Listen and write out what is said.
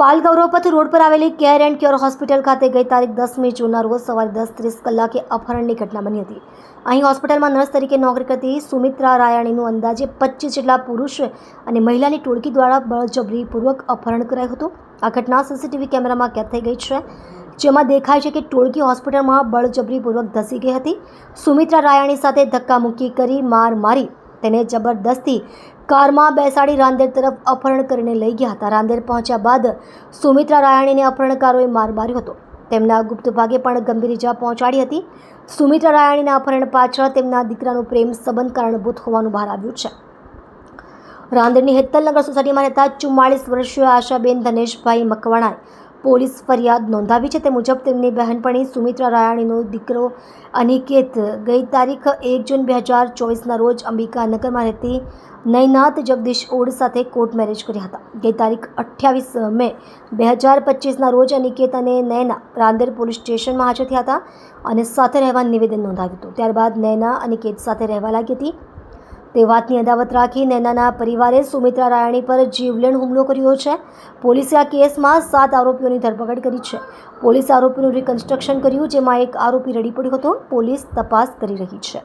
પાલ Gauravpath road પર આવેલી care and cure hospital ખાતે ગઈ તારીખ દસમી જૂનના રોજ સવારે દસ ત્રીસ કલાકે અપહરણની ઘટના બની હતી. અહીં હોસ્પિટલમાં નર્સ તરીકે નોકરી કરતી સુમિત્રા રાયાણીનું અંદાજે પચીસ જેટલા પુરુષ અને મહિલાની ટોળકી દ્વારા બળજબરીપૂર્વક અપહરણ કરાયું હતું. આ ઘટના સીસીટીવી કેમેરામાં કેદ થઈ ગઈ છે, જેમાં દેખાય છે કે ટોળકી હોસ્પિટલમાં બળજબરીપૂર્વક ધસી ગઈ હતી. સુમિત્રા રાયાણી સાથે ધક્કામુક્કી કરી માર મારી તેને જબરદસ્તી કારમાં બેસાડી રાંદેર તરફ અપહરણ કરીને લઈ ગયા હતા. રાંદેર પહોંચ્યા બાદ સુમિત્રા રાયાણીને અપહરણકારોએ માર માર્યો હતો. તેમના ગુપ્ત ભાગે પણ ગંભીર ઇજા પહોંચાડી હતી. સુમિત્રા રાયાણીના અપહરણ પાછળ તેમના દીકરાનો પ્રેમ સંબંધ કારણભૂત હોવાનું બહાર આવ્યું છે. રાંદેરની હેતલનગર સોસાયટીમાં રહેતા ચુમ્માળીસ વર્ષીય આશાબેન ધનેશભાઈ મકવાણાએ પોલીસ ફરિયાદ નોંધાવી છે. તે મુજબ તેમની બહેનપણી સુમિત્રા રાયાણીનો દીકરો અનિકેત ગઈ તારીખ એક જૂન બે હજાર ચોવીસના રોજ અંબિકાનગરમાં રહેતી નૈનાથ જગદીશ ઓડ સાથે કોર્ટ મેરેજ કર્યા હતા. ગઈ તારીખ અઠ્યાવીસ મે બે હજાર પચીસના રોજ અનિકેત અને નૈના રાંદેર પોલીસ સ્ટેશનમાં હાજર થયા હતા અને સાથે રહેવા નિવેદન નોંધાવ્યું હતું. ત્યારબાદ નૈના અનિકેત સાથે રહેવા લાગી હતી. તે વાતની અદાવત રાખી નૈનાના પરિવારે સુમિત્રા રાયાણી પર જીવલેણ હુમલો કર્યો છે. પોલીસે આ કેસમાં સાત આરોપીઓની ધરપકડ કરી છે. પોલીસે આરોપીનું રિકન્સ્ટ્રક્શન કર્યું, જેમાં એક આરોપી રડી પડ્યો હતો. પોલીસ તપાસ કરી રહી છે.